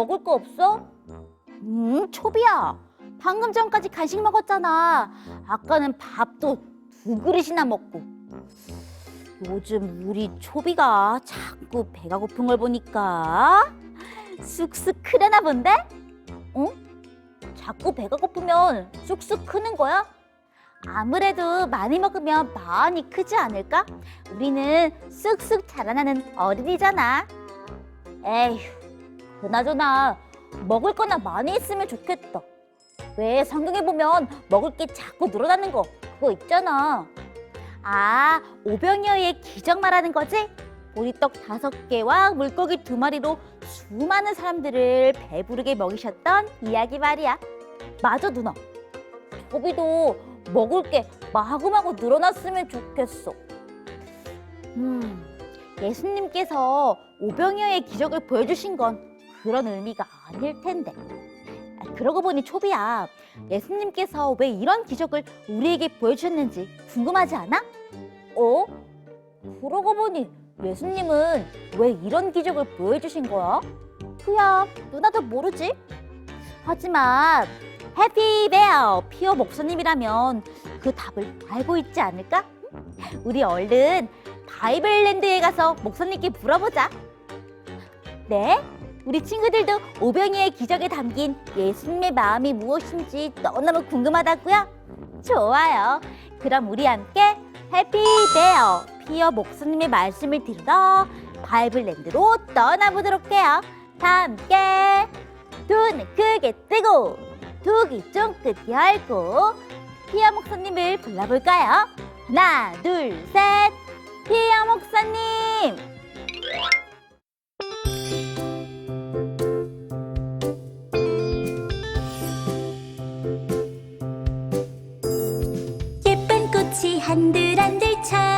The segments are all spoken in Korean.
먹을 거 없어? 음, 초비야. 방금 전까지 간식 먹었잖아. 아까는 밥도 두 그릇이나 먹고. 요즘 우리 초비가 자꾸 배가 고픈 걸 보니까 쑥쑥 크려나 본데? 응? 자꾸 배가 고프면 쑥쑥 크는 거야? 아무래도 많이 먹으면 많이 크지 않을까? 우리는 쑥쑥 자라나는 어린이잖아. 에휴, 그나저나 먹을 거나 많이 있으면 좋겠다. 왜 성경에 보면 먹을 게 자꾸 늘어나는 거 그거 있잖아. 아, 오병이어의 기적 말하는 거지? 보리떡 다섯 개와 물고기 두 마리로 수많은 사람들을 배부르게 먹이셨던 이야기 말이야. 맞아, 누나. 토비도 먹을 게 마구마구 늘어났으면 좋겠어. 음, 예수님께서 오병이어의 기적을 보여주신 건 그런 의미가 아닐 텐데. 아, 그러고 보니 초비야, 예수님께서 왜 이런 기적을 우리에게 보여주셨는지 궁금하지 않아? 어? 그러고 보니 예수님은 왜 이런 기적을 보여주신 거야? 그야 누나도 모르지. 하지만 해피베어 피어 목사님이라면 그 답을 알고 있지 않을까? 우리 얼른 바이블랜드에 가서 목사님께 물어보자. 네? 우리 친구들도 오병이의 기적에 담긴 예수님의 마음이 무엇인지 너무너무 궁금하다고요? 좋아요. 그럼 우리 함께 해피데어 피어 목사님의 말씀을 들으러 바이블랜드로 떠나보도록 해요. 다 함께 눈 크게 뜨고 두 귀 쫑긋 열고 피어 목사님을 불러볼까요? 하나, 둘, 셋. 피어 목사님! 예쁜 꽃이 한들 한들 찬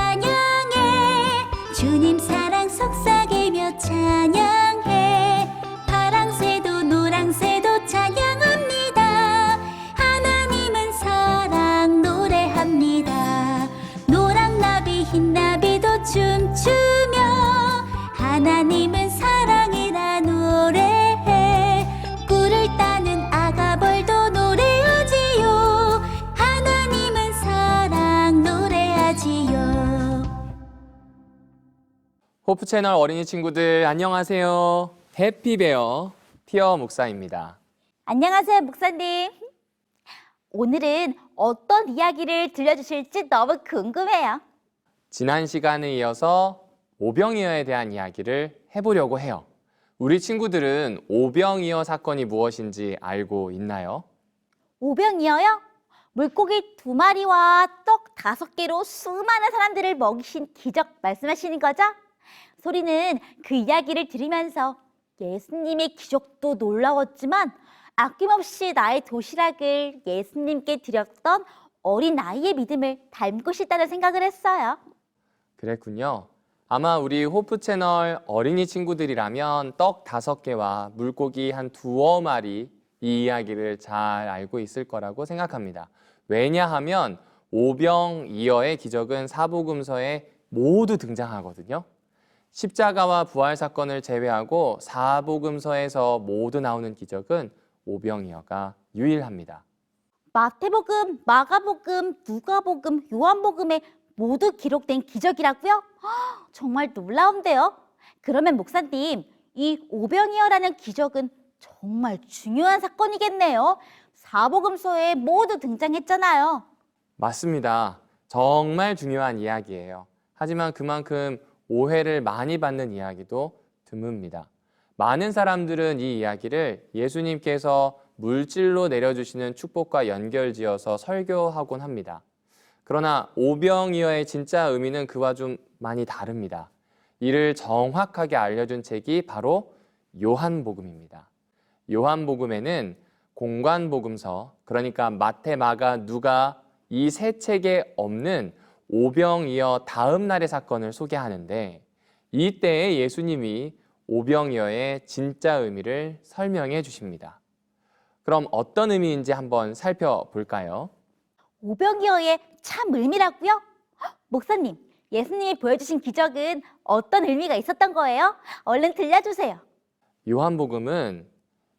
채널 어린이 친구들 안녕하세요. 해피베어 피어 목사입니다. 안녕하세요, 목사님. 오늘은 어떤 이야기를 들려주실지 너무 궁금해요. 지난 시간에 이어서 오병이어에 대한 이야기를 해보려고 해요. 우리 친구들은 오병이어 사건이 무엇인지 알고 있나요? 오병이어요? 물고기 두 마리와 떡 다섯 개로 수많은 사람들을 먹이신 기적 말씀하시는 거죠? 소리는 그 이야기를 들으면서 예수님의 기적도 놀라웠지만 아낌없이 나의 도시락을 예수님께 드렸던 어린 아이의 믿음을 닮고 싶다는 생각을 했어요. 그랬군요. 아마 우리 호프 채널 어린이 친구들이라면 떡 다섯 개와 물고기 한 두어 마리 이 이야기를 잘 알고 있을 거라고 생각합니다. 왜냐하면 오병이어의 기적은 사복음서에 모두 등장하거든요. 십자가와 부활 사건을 제외하고 사복음서에서 모두 나오는 기적은 오병이어가 유일합니다. 마태복음, 마가복음, 누가복음, 요한복음에 모두 기록된 기적이라고요? 헉, 정말 놀라운데요. 그러면 목사님, 이 오병이어라는 기적은 정말 중요한 사건이겠네요. 사복음서에 모두 등장했잖아요. 맞습니다. 정말 중요한 이야기예요. 하지만 그만큼 오해를 많이 받는 이야기도 드뭅니다. 많은 사람들은 이 이야기를 예수님께서 물질로 내려주시는 축복과 연결지어서 설교하곤 합니다. 그러나 오병이어의 진짜 의미는 그와 좀 많이 다릅니다. 이를 정확하게 알려준 책이 바로 요한복음입니다. 요한복음에는 공관복음서, 그러니까 마태, 마가, 누가 이 세 책에 없는 오병이어 다음 날의 사건을 소개하는데 이때에 예수님이 오병이어의 진짜 의미를 설명해 주십니다. 그럼 어떤 의미인지 한번 살펴볼까요? 오병이어의 참 의미라고요? 헉, 목사님, 예수님이 보여주신 기적은 어떤 의미가 있었던 거예요? 얼른 들려주세요. 요한복음은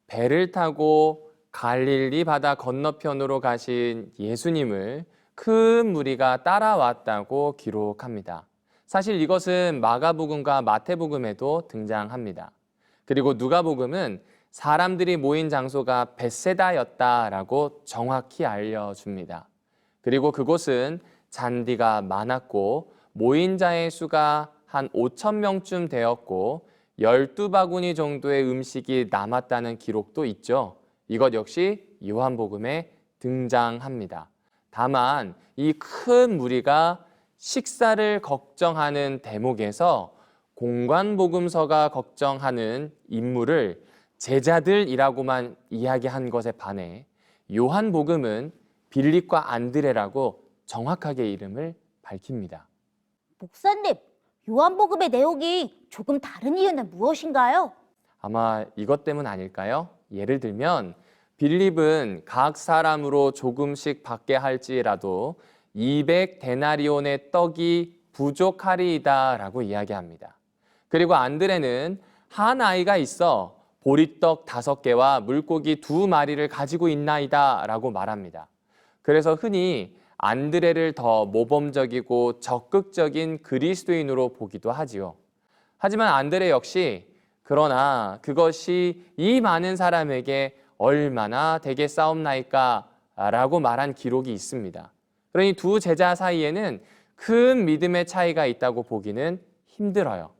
배를 타고 갈릴리 바다 건너편으로 가신 예수님을 큰 무리가 따라왔다고 기록합니다. 사실 이것은 마가복음과 마태복음에도 등장합니다. 그리고 누가복음은 사람들이 모인 장소가 베세다였다라고 정확히 알려줍니다. 그리고 그곳은 잔디가 많았고 모인 자의 수가 한 5천 명쯤 되었고 12바구니 정도의 음식이 남았다는 기록도 있죠. 이것 역시 요한복음에 등장합니다. 다만 이 큰 무리가 식사를 걱정하는 대목에서 공관복음서가 걱정하는 인물을 제자들이라고만 이야기한 것에 반해 요한복음은 빌립과 안드레라고 정확하게 이름을 밝힙니다. 목사님, 요한복음의 내용이 조금 다른 이유는 무엇인가요? 아마 이것 때문 아닐까요? 예를 들면 빌립은 각 사람으로 조금씩 받게 할지라도 200 데나리온의 떡이 부족하리이다라고 이야기합니다. 그리고 안드레는 한 아이가 있어 보리떡 다섯 개와 물고기 두 마리를 가지고 있나이다라고 말합니다. 그래서 흔히 안드레를 더 모범적이고 적극적인 그리스도인으로 보기도 하지요. 하지만 안드레 역시 그러나 그것이 이 많은 사람에게 얼마나 되게 싸움나이까 라고 말한 기록이 있습니다. 그러니 두 제자 사이에는 큰 믿음의 차이가 있다고 보기는 힘들어요.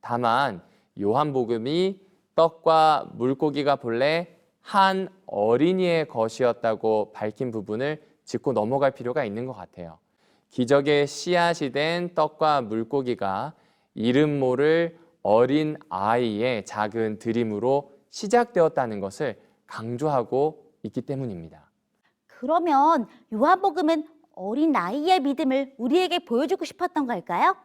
다만 요한복음이 떡과 물고기가 본래 한 어린이의 것이었다고 밝힌 부분을 짚고 넘어갈 필요가 있는 것 같아요. 기적의 씨앗이 된 떡과 물고기가 이름 모를 어린 아이의 작은 드림으로 시작되었다는 것을 강조하고 있기 때문입니다. 그러면 요한복음은 어린 아이의 믿음을 우리에게 보여주고 싶었던 걸까요?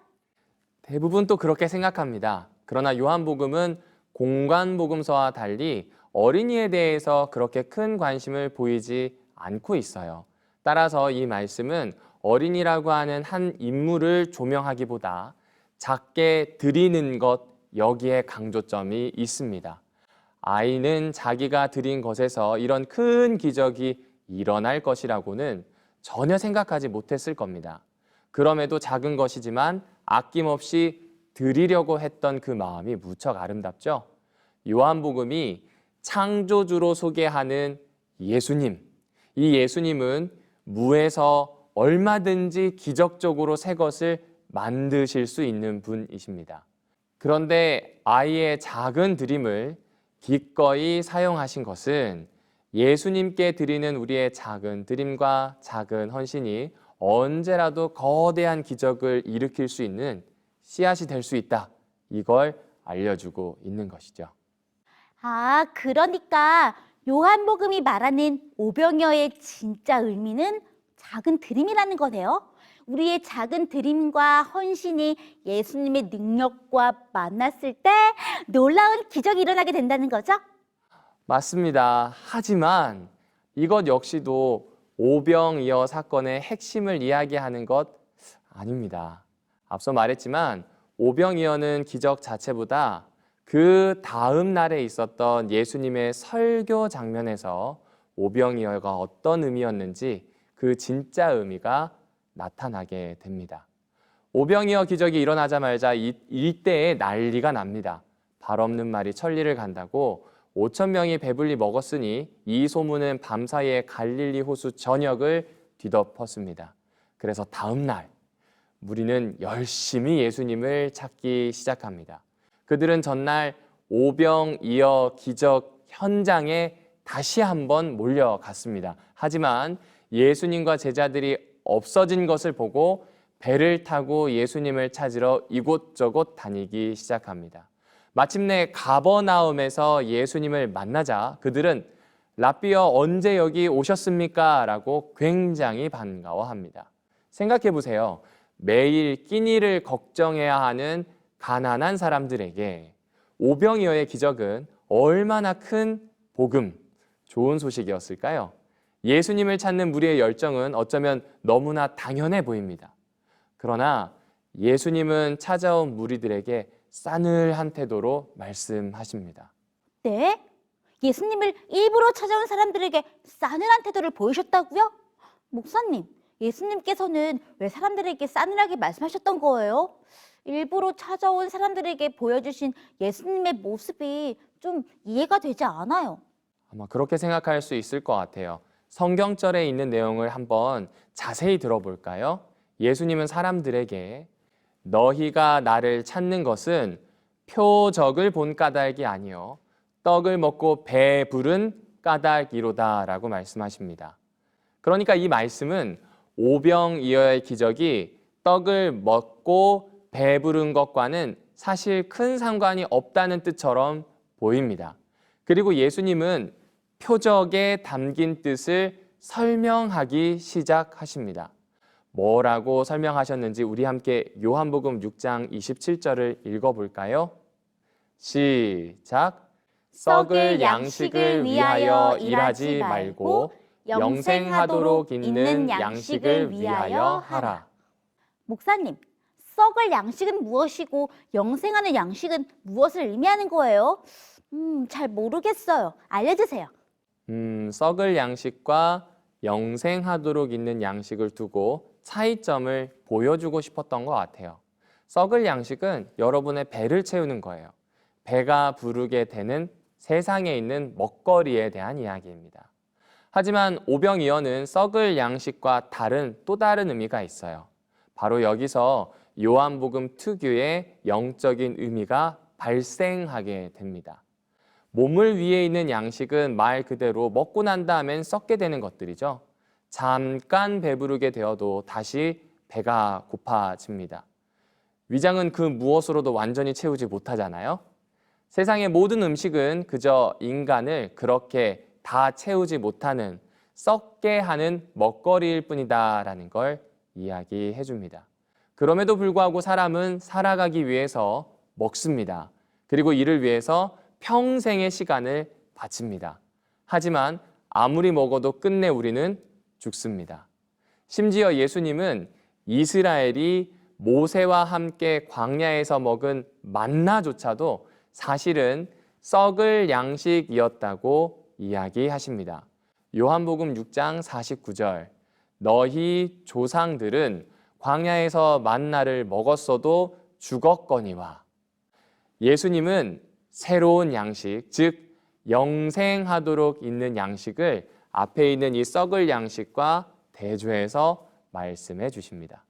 대부분 또 그렇게 생각합니다. 그러나 요한복음은 공관복음서와 달리 어린이에 대해서 그렇게 큰 관심을 보이지 않고 있어요. 따라서 이 말씀은 어린이라고 하는 한 인물을 조명하기보다 작게 드리는 것 여기에 강조점이 있습니다. 아이는 자기가 드린 것에서 이런 큰 기적이 일어날 것이라고는 전혀 생각하지 못했을 겁니다. 그럼에도 작은 것이지만 아낌없이 드리려고 했던 그 마음이 무척 아름답죠. 요한복음이 창조주로 소개하는 예수님. 이 예수님은 무에서 얼마든지 기적적으로 새 것을 만드실 수 있는 분이십니다. 그런데 아이의 작은 드림을 기꺼이 사용하신 것은 예수님께 드리는 우리의 작은 드림과 작은 헌신이 언제라도 거대한 기적을 일으킬 수 있는 씨앗이 될 수 있다. 이걸 알려주고 있는 것이죠. 아, 그러니까 요한복음이 말하는 오병이어의 진짜 의미는 작은 드림이라는 거네요. 우리의 작은 드림과 헌신이 예수님의 능력과 만났을 때 놀라운 기적이 일어나게 된다는 거죠? 맞습니다. 하지만 이것 역시도 오병이어 사건의 핵심을 이야기하는 것 아닙니다. 앞서 말했지만 오병이어는 기적 자체보다 그 다음 날에 있었던 예수님의 설교 장면에서 오병이어가 어떤 의미였는지 그 진짜 의미가 나타나게 됩니다. 오병이어 기적이 일어나자마자 이, 이때에 난리가 납니다. 발 없는 말이 천리를 간다고 5천 명이 배불리 먹었으니 이 소문은 밤사이에 갈릴리 호수 전역을 뒤덮었습니다. 그래서 다음 날 무리는 열심히 예수님을 찾기 시작합니다. 그들은 전날 오병이어 기적 현장에 다시 한번 몰려갔습니다. 하지만 예수님과 제자들이 없어진 것을 보고 배를 타고 예수님을 찾으러 이곳저곳 다니기 시작합니다. 마침내 가버나움에서 예수님을 만나자 그들은 라비어 언제 여기 오셨습니까? 라고 굉장히 반가워합니다. 생각해 보세요. 매일 끼니를 걱정해야 하는 가난한 사람들에게 오병이어의 기적은 얼마나 큰 복음, 좋은 소식이었을까요? 예수님을 찾는 무리의 열정은 어쩌면 너무나 당연해 보입니다. 그러나 예수님은 찾아온 무리들에게 싸늘한 태도로 말씀하십니다. 네? 예수님을 일부러 찾아온 사람들에게 싸늘한 태도를 보이셨다고요? 목사님, 예수님께서는 왜 사람들에게 싸늘하게 말씀하셨던 거예요? 일부러 찾아온 사람들에게 보여주신 예수님의 모습이 좀 이해가 되지 않아요. 아마 그렇게 생각할 수 있을 것 같아요. 성경절에 있는 내용을 한번 자세히 들어볼까요? 예수님은 사람들에게 너희가 나를 찾는 것은 표적을 본 까닭이 아니요 떡을 먹고 배 부른 까닭이로다라고 말씀하십니다. 그러니까 이 말씀은 오병이어의 기적이 떡을 먹고 배 부른 것과는 사실 큰 상관이 없다는 뜻처럼 보입니다. 그리고 예수님은 표적에 담긴 뜻을 설명하기 시작하십니다. 뭐라고 설명하셨는지 우리 함께 요한복음 6장 27절을 읽어볼까요? 시작. 썩을 양식을 위하여 일하지 말고 영생하도록 있는 양식을 위하여 하라. 목사님, 썩을 양식은 무엇이고 영생하는 양식은 무엇을 의미하는 거예요? 음, 잘 모르겠어요. 알려주세요. 음, 썩을 양식과 영생하도록 있는 양식을 두고 차이점을 보여주고 싶었던 것 같아요. 썩을 양식은 여러분의 배를 채우는 거예요. 배가 부르게 되는 세상에 있는 먹거리에 대한 이야기입니다. 하지만 오병이어는 썩을 양식과 다른 또 다른 의미가 있어요. 바로 여기서 요한복음 특유의 영적인 의미가 발생하게 됩니다. 몸을 위에 있는 양식은 말 그대로 먹고 난 다음엔 썩게 되는 것들이죠. 잠깐 배부르게 되어도 다시 배가 고파집니다. 위장은 그 무엇으로도 완전히 채우지 못하잖아요. 세상의 모든 음식은 그저 인간을 그렇게 다 채우지 못하는 썩게 하는 먹거리일 뿐이다라는 걸 이야기해 줍니다. 그럼에도 불구하고 사람은 살아가기 위해서 먹습니다. 그리고 이를 위해서 평생의 시간을 바칩니다. 하지만 아무리 먹어도 끝내 우리는 죽습니다. 심지어 예수님은 이스라엘이 모세와 함께 광야에서 먹은 만나조차도 사실은 썩을 양식이었다고 이야기하십니다. 요한복음 6장 49절 너희 조상들은 광야에서 만나를 먹었어도 죽었거니와 예수님은 새로운 양식, 즉 영생하도록 있는 양식을 앞에 있는 이 썩을 양식과 대조해서 말씀해 주십니다.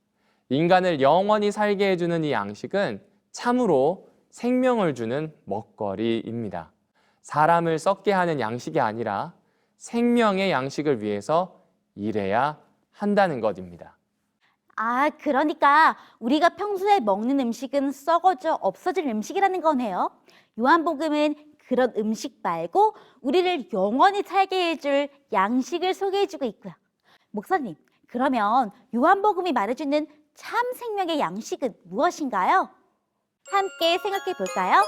인간을 영원히 살게 해주는 이 양식은 참으로 생명을 주는 먹거리입니다. 사람을 썩게 하는 양식이 아니라 생명의 양식을 위해서 일해야 한다는 것입니다. 아, 그러니까 우리가 평소에 먹는 음식은 썩어져 없어질 음식이라는 거네요. 요한복음은 그런 음식 말고 우리를 영원히 살게 해줄 양식을 소개해주고 있고요. 목사님, 그러면 요한복음이 말해주는 참 생명의 양식은 무엇인가요? 함께 생각해 볼까요?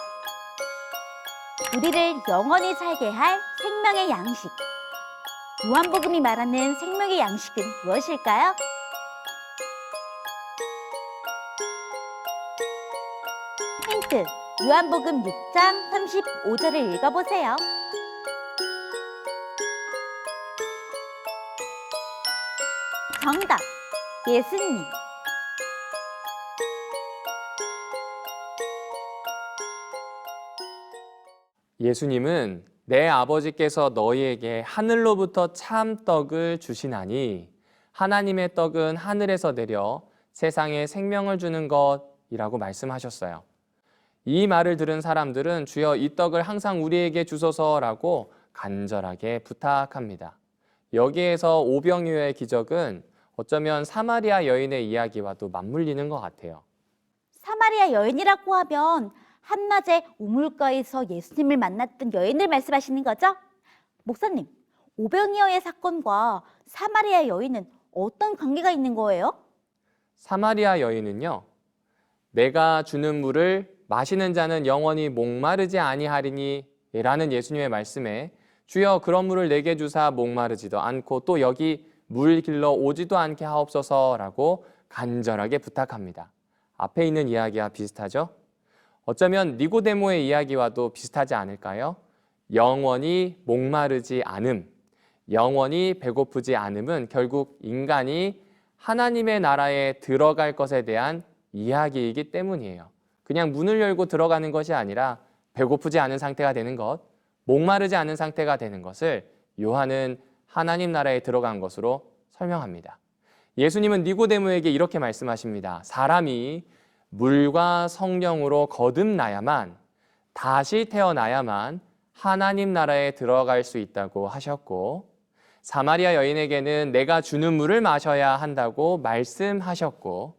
우리를 영원히 살게 할 생명의 양식. 요한복음이 말하는 생명의 양식은 무엇일까요? 힌트. 요한복음 6장 35절을 읽어보세요. 정답. 예수님. 예수님은 내 아버지께서 너희에게 하늘로부터 참 떡을 주시나니 하나님의 떡은 하늘에서 내려 세상에 생명을 주는 것이라고 말씀하셨어요. 이 말을 들은 사람들은 주여 이 떡을 항상 우리에게 주소서라고 간절하게 부탁합니다. 여기에서 오병이어의 기적은 어쩌면 사마리아 여인의 이야기와도 맞물리는 것 같아요. 사마리아 여인이라고 하면 한낮에 우물가에서 예수님을 만났던 여인을 말씀하시는 거죠? 목사님, 오병이어의 사건과 사마리아 여인은 어떤 관계가 있는 거예요? 사마리아 여인은요, 내가 주는 물을 마시는 자는 영원히 목마르지 아니하리니 라는 예수님의 말씀에 주여 그런 물을 내게 주사 목마르지도 않고 또 여기 물 길러 오지도 않게 하옵소서라고 간절하게 부탁합니다. 앞에 있는 이야기와 비슷하죠? 어쩌면 니고데모의 이야기와도 비슷하지 않을까요? 영원히 목마르지 않음, 영원히 배고프지 않음은 결국 인간이 하나님의 나라에 들어갈 것에 대한 이야기이기 때문이에요. 그냥 문을 열고 들어가는 것이 아니라 배고프지 않은 상태가 되는 것, 목마르지 않은 상태가 되는 것을 요한은 하나님 나라에 들어간 것으로 설명합니다. 예수님은 니고데모에게 이렇게 말씀하십니다. 사람이 물과 성령으로 거듭나야만 다시 태어나야만 하나님 나라에 들어갈 수 있다고 하셨고 사마리아 여인에게는 내가 주는 물을 마셔야 한다고 말씀하셨고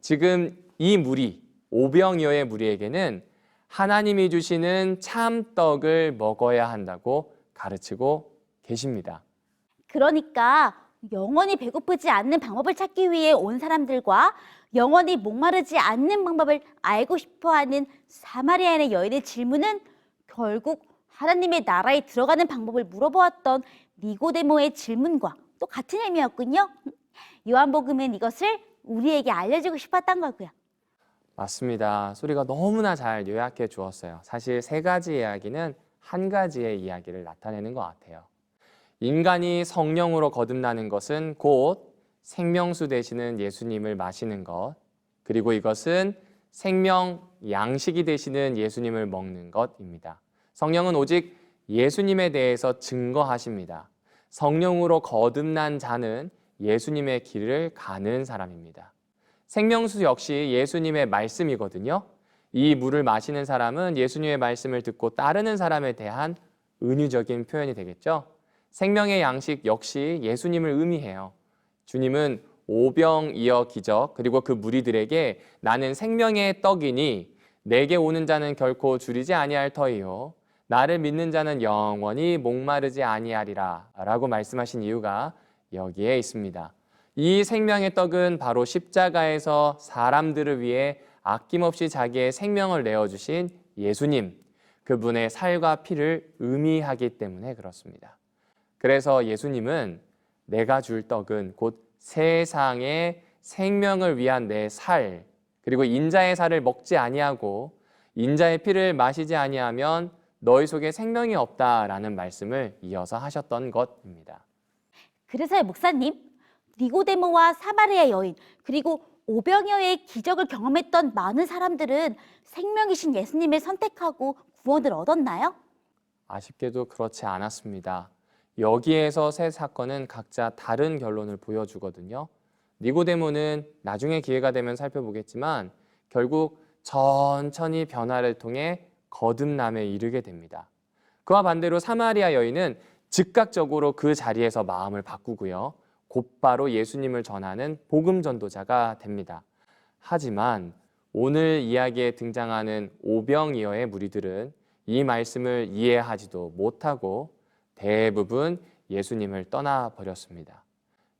지금 이 물이 오병이어의 무리에게는 하나님이 주시는 참 떡을 먹어야 한다고 가르치고 계십니다. 그러니까 영원히 배고프지 않는 방법을 찾기 위해 온 사람들과 영원히 목마르지 않는 방법을 알고 싶어 하는 사마리아인의 여인의 질문은 결국 하나님의 나라에 들어가는 방법을 물어보았던 니고데모의 질문과 또 같은 의미였군요. 요한복음은 이것을 우리에게 알려주고 싶었던 거고요. 맞습니다. 소리가 너무나 잘 요약해 주었어요. 사실 세 가지 이야기는 한 가지의 이야기를 나타내는 것 같아요. 인간이 성령으로 거듭나는 것은 곧 생명수 되시는 예수님을 마시는 것, 그리고 이것은 생명 양식이 되시는 예수님을 먹는 것입니다. 성령은 오직 예수님에 대해서 증거하십니다. 성령으로 거듭난 자는 예수님의 길을 가는 사람입니다. 생명수 역시 예수님의 말씀이거든요. 이 물을 마시는 사람은 예수님의 말씀을 듣고 따르는 사람에 대한 은유적인 표현이 되겠죠. 생명의 양식 역시 예수님을 의미해요. 주님은 오병이어 기적 그리고 그 무리들에게 나는 생명의 떡이니 내게 오는 자는 결코 줄이지 아니할 터이요 나를 믿는 자는 영원히 목마르지 아니하리라라고 말씀하신 이유가 여기에 있습니다. 이 생명의 떡은 바로 십자가에서 사람들을 위해 아낌없이 자기의 생명을 내어 주신 예수님 그분의 살과 피를 의미하기 때문에 그렇습니다. 그래서 예수님은 내가 줄 떡은 곧 세상의 생명을 위한 내 살, 그리고 인자의 살을 먹지 아니하고 인자의 피를 마시지 아니하면 너희 속에 생명이 없다라는 말씀을 이어서 하셨던 것입니다. 그래서요, 목사님, 니고데모와 사마리아 여인 그리고 오병이어의 기적을 경험했던 많은 사람들은 생명이신 예수님을 선택하고 구원을 얻었나요? 아쉽게도 그렇지 않았습니다. 여기에서 세 사건은 각자 다른 결론을 보여주거든요. 니고데모는 나중에 기회가 되면 살펴보겠지만 결국 천천히 변화를 통해 거듭남에 이르게 됩니다. 그와 반대로 사마리아 여인은 즉각적으로 그 자리에서 마음을 바꾸고요. 곧바로 예수님을 전하는 복음 전도자가 됩니다. 하지만 오늘 이야기에 등장하는 오병이어의 무리들은 이 말씀을 이해하지도 못하고 대부분 예수님을 떠나 버렸습니다.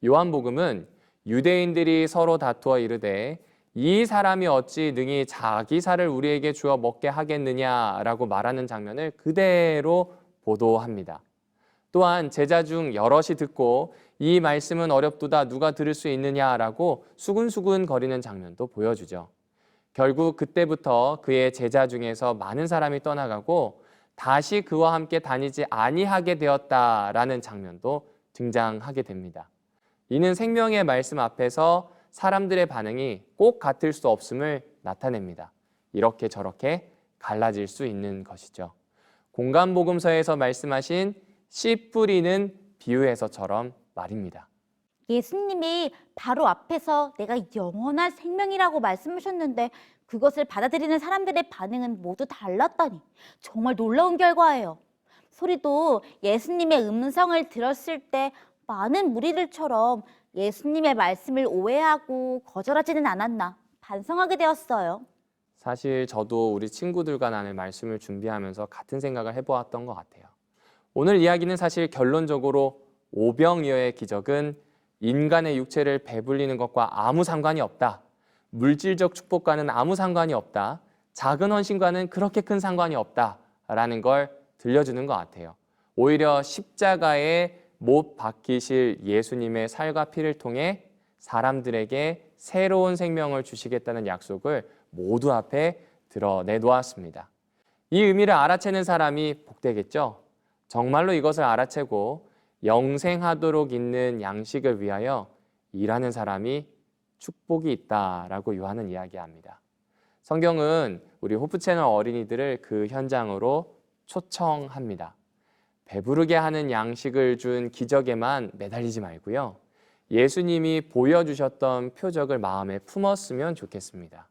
요한복음은 유대인들이 서로 다투어 이르되 이 사람이 어찌 능히 자기 살을 우리에게 주어 먹게 하겠느냐라고 말하는 장면을 그대로 보도합니다. 또한 제자 중 여럿이 듣고 이 말씀은 어렵도다 누가 들을 수 있느냐라고 수근수근 거리는 장면도 보여주죠. 결국 그때부터 그의 제자 중에서 많은 사람이 떠나가고 다시 그와 함께 다니지 아니하게 되었다라는 장면도 등장하게 됩니다. 이는 생명의 말씀 앞에서 사람들의 반응이 꼭 같을 수 없음을 나타냅니다. 이렇게 저렇게 갈라질 수 있는 것이죠. 공간복음서에서 말씀하신 씨 뿌리는 비유에서처럼 말입니다. 예수님이 바로 앞에서 내가 영원한 생명이라고 말씀하셨는데 그것을 받아들이는 사람들의 반응은 모두 달랐다니 정말 놀라운 결과예요. 소리도 예수님의 음성을 들었을 때 많은 무리들처럼 예수님의 말씀을 오해하고 거절하지는 않았나 반성하게 되었어요. 사실 저도 우리 친구들과 나눌 말씀을 준비하면서 같은 생각을 해보았던 것 같아요. 오늘 이야기는 사실 결론적으로 오병이어의 기적은 인간의 육체를 배불리는 것과 아무 상관이 없다. 물질적 축복과는 아무 상관이 없다. 작은 헌신과는 그렇게 큰 상관이 없다. 라는 걸 들려주는 것 같아요. 오히려 십자가에 못 박히실 예수님의 살과 피를 통해 사람들에게 새로운 생명을 주시겠다는 약속을 모두 앞에 드러내 놓았습니다. 이 의미를 알아채는 사람이 복되겠죠. 정말로 이것을 알아채고 영생하도록 있는 양식을 위하여 일하는 사람이 축복이 있다라고 요한은 이야기합니다. 성경은 우리 호프 채널 어린이들을 그 현장으로 초청합니다. 배부르게 하는 양식을 준 기적에만 매달리지 말고요. 예수님이 보여주셨던 표적을 마음에 품었으면 좋겠습니다.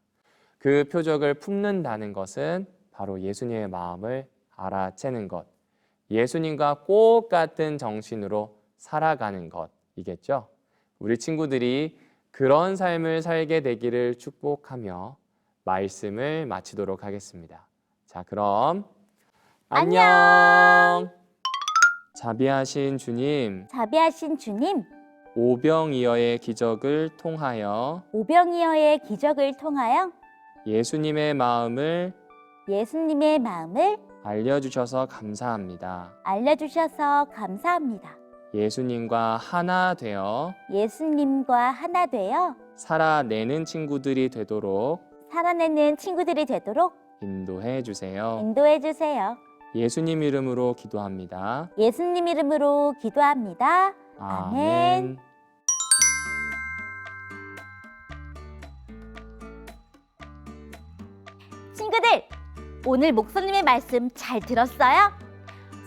그 표적을 품는다는 것은 바로 예수님의 마음을 알아채는 것, 예수님과 꼭 같은 정신으로 살아가는 것이겠죠. 우리 친구들이 그런 삶을 살게 되기를 축복하며 말씀을 마치도록 하겠습니다. 자, 그럼 안녕. 자비하신 주님, 자비하신 주님, 오병이어의 기적을 통하여 오병이어의 기적을 통하여 예수님의 마음을 예수님의 마음을 알려주셔서 감사합니다. 알려주셔서 감사합니다. 예수님과 하나 되어 예수님과 하나 되어 살아내는 친구들이 되도록 살아내는 친구들이 되도록 인도해 주세요. 인도해 주세요. 예수님 이름으로 기도합니다. 예수님 이름으로 기도합니다. 아멘. 오늘 목사님의 말씀 잘 들었어요?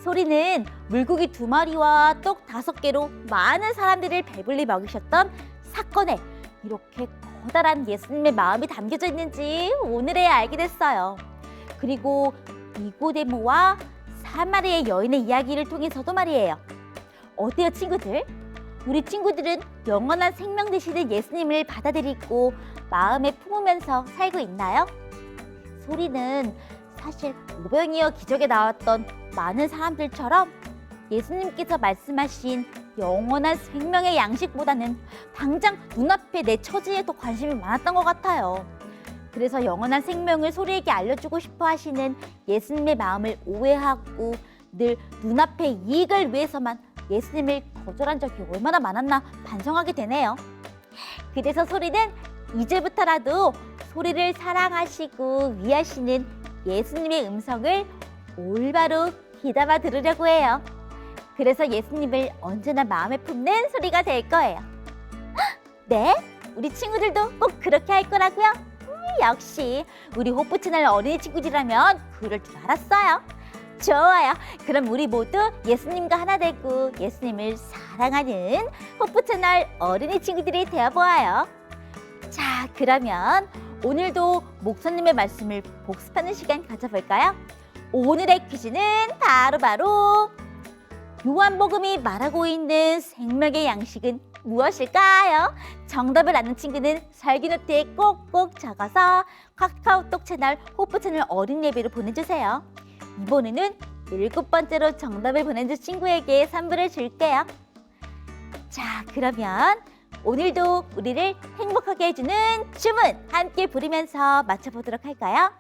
소리는 물고기 두 마리와 떡 다섯 개로 많은 사람들을 배불리 먹이셨던 사건에 이렇게 커다란 예수님의 마음이 담겨져 있는지 오늘에야 알게 됐어요. 그리고 니고데모와 사마리의 여인의 이야기를 통해서도 말이에요. 어때요, 친구들? 우리 친구들은 영원한 생명 되시는 예수님을 받아들이고 마음에 품으면서 살고 있나요? 소리는 사실 오병이어 기적에 나왔던 많은 사람들처럼 예수님께서 말씀하신 영원한 생명의 양식보다는 당장 눈앞에 내 처지에 더 관심이 많았던 것 같아요. 그래서 영원한 생명을 소리에게 알려주고 싶어 하시는 예수님의 마음을 오해하고 늘 눈앞의 이익을 위해서만 예수님을 거절한 적이 얼마나 많았나 반성하게 되네요. 그래서 소리는 이제부터라도 소리를 사랑하시고 위하시는 예수님의 음성을 올바로 귀담아 들으려고 해요. 그래서 예수님을 언제나 마음에 품는 소리가 될 거예요. 헉, 네? 우리 친구들도 꼭 그렇게 할 거라고요? 음, 역시 우리 호프 채널 어린이 친구들이라면 그럴 줄 알았어요. 좋아요. 그럼 우리 모두 예수님과 하나 되고 예수님을 사랑하는 호프 채널 어린이 친구들이 되어 보아요. 자, 그러면 오늘도 목사님의 말씀을 복습하는 시간 가져볼까요? 오늘의 퀴즈는 바로 바로 요한복음이 말하고 있는 생명의 양식은 무엇일까요? 정답을 아는 친구는 설기노트에 꼭꼭 적어서 카카오톡 채널 호프 채널 어린 예배로 보내주세요. 이번에는 일곱 번째로 정답을 보내준 친구에게 선물을 줄게요. 자, 그러면 오늘도 우리를 행복하게 해주는 춤은 함께 부르면서 맞춰보도록 할까요?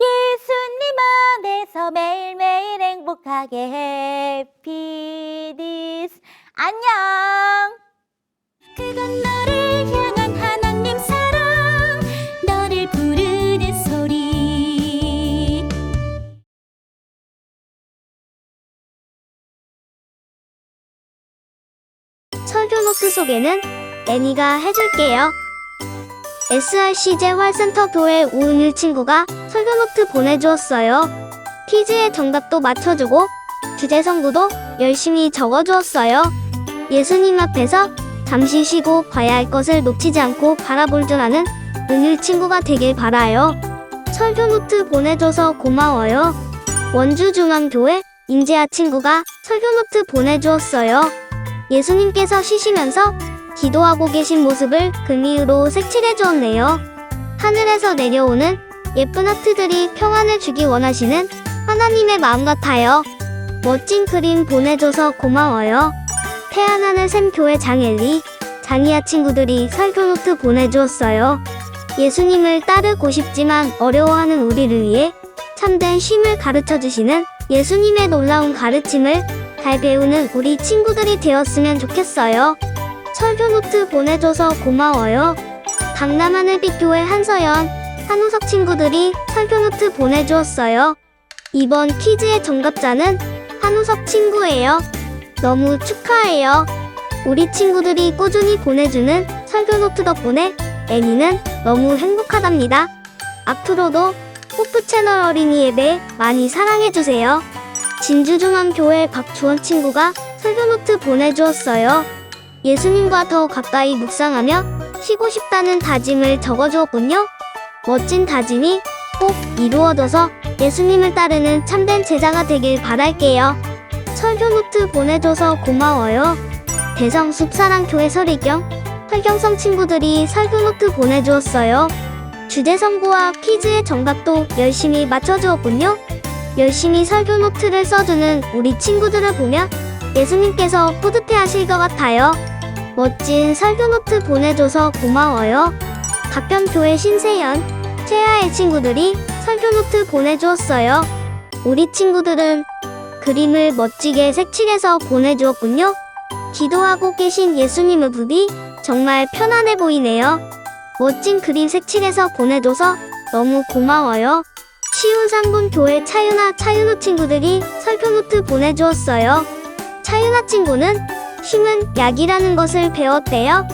예수님 안에서 매일매일 행복하게 해피디스. 안녕. 그건 너를 향한 하나님 사랑 설교 노트 소개는 애니가 해줄게요. SRC제 활센터 교회 우은일 친구가 설교 노트 보내주었어요. 퀴즈의 정답도 맞춰주고 주제 성구도 열심히 적어주었어요. 예수님 앞에서 잠시 쉬고 봐야 할 것을 놓치지 않고 바라볼 줄 아는 은일 친구가 되길 바라요. 설교 노트 보내줘서 고마워요. 원주중앙교회 임재아 친구가 설교 노트 보내주었어요. 예수님께서 쉬시면서 기도하고 계신 모습을 글리으로 색칠해 주었네요. 하늘에서 내려오는 예쁜 하트들이 평안을 주기 원하시는 하나님의 마음 같아요. 멋진 그림 보내줘서 고마워요. 태안하늘 샘교회 장엘리, 장이야 친구들이 설교 노트 보내주었어요. 예수님을 따르고 싶지만 어려워하는 우리를 위해 참된 쉼을 가르쳐 주시는 예수님의 놀라운 가르침을 잘 배우는 우리 친구들이 되었으면 좋겠어요. 설교노트 보내줘서 고마워요. 강남 하늘빛 교회 한서연, 한우석 친구들이 설교노트 보내주었어요. 이번 퀴즈의 정답자는 한우석 친구예요. 너무 축하해요. 우리 친구들이 꾸준히 보내주는 설교 노트 덕분에 애니는 너무 행복하답니다. 앞으로도 호프 채널 어린이 예배 많이 사랑해주세요. 진주중앙교회 박주원 친구가 설교노트 보내주었어요. 예수님과 더 가까이 묵상하며 쉬고 싶다는 다짐을 적어주었군요. 멋진 다짐이 꼭 이루어져서 예수님을 따르는 참된 제자가 되길 바랄게요. 설교노트 보내줘서 고마워요. 대성 숲사랑교회 설의경, 활경성 친구들이 설교노트 보내주었어요. 주제 선고와 퀴즈의 정답도 열심히 맞춰주었군요. 열심히 설교 노트를 써주는 우리 친구들을 보면 예수님께서 뿌듯해 하실 것 같아요. 멋진 설교 노트 보내줘서 고마워요. 가평교회 신세연, 최아의 친구들이 설교 노트 보내주었어요. 우리 친구들은 그림을 멋지게 색칠해서 보내주었군요. 기도하고 계신 예수님의 부비 정말 편안해 보이네요. 멋진 그림 색칠해서 보내줘서 너무 고마워요. 교회 차윤아 차윤우 친구들이 설교노트 보내주었어요. 차윤아 친구는 쉼은 약이라는 것을 배웠대요.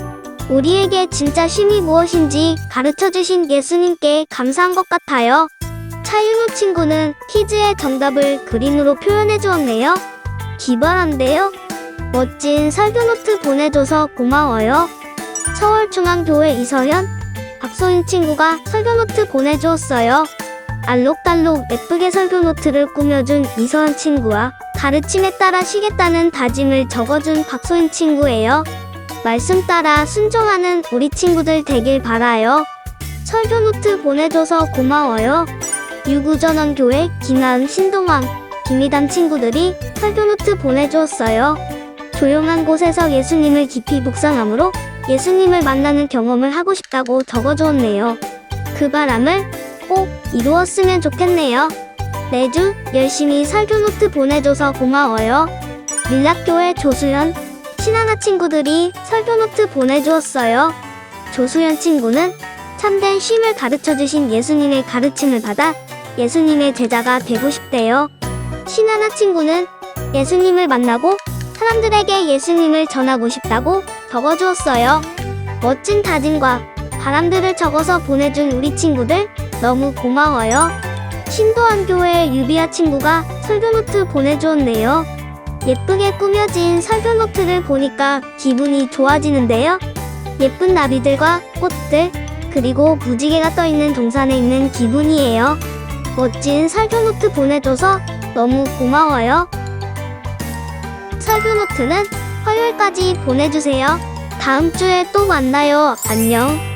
우리에게 진짜 쉼이 무엇인지 가르쳐 주신 예수님께 감사한 것 같아요. 차윤우 친구는 퀴즈의 정답을 그림으로 표현해 주었네요. 기발한데요? 멋진 설교노트 보내줘서 고마워요. 서울중앙교회 이서현, 박소윤 친구가 설교노트 보내주었어요. 알록달록 예쁘게 설교 노트를 꾸며준 이서현 친구와 가르침에 따라 쉬겠다는 다짐을 적어준 박소윤 친구예요. 말씀 따라 순종하는 우리 친구들 되길 바라요. 설교 노트 보내줘서 고마워요. 유구전원교회 김하은 신동왕, 김희담 친구들이 설교 노트 보내주었어요. 조용한 곳에서 예수님을 깊이 묵상함으로 예수님을 만나는 경험을 하고 싶다고 적어주었네요. 그 바람을 꼭 이루었으면 좋겠네요. 매주 열심히 설교노트 보내줘서 고마워요. 밀락교회 조수연, 신하나 친구들이 설교노트 보내주었어요. 조수연 친구는 참된 쉼을 가르쳐주신 예수님의 가르침을 받아 예수님의 제자가 되고 싶대요. 신하나 친구는 예수님을 만나고 사람들에게 예수님을 전하고 싶다고 적어주었어요. 멋진 다짐과 바람들을 적어서 보내준 우리 친구들 너무 고마워요. 신도한 교회 유비아 친구가 설교노트 보내주었네요. 예쁘게 꾸며진 설교노트를 보니까 기분이 좋아지는데요. 예쁜 나비들과 꽃들, 그리고 무지개가 떠있는 동산에 있는 기분이에요. 멋진 설교노트 보내줘서 너무 고마워요. 설교노트는 화요일까지 보내주세요. 다음 주에 또 만나요. 안녕.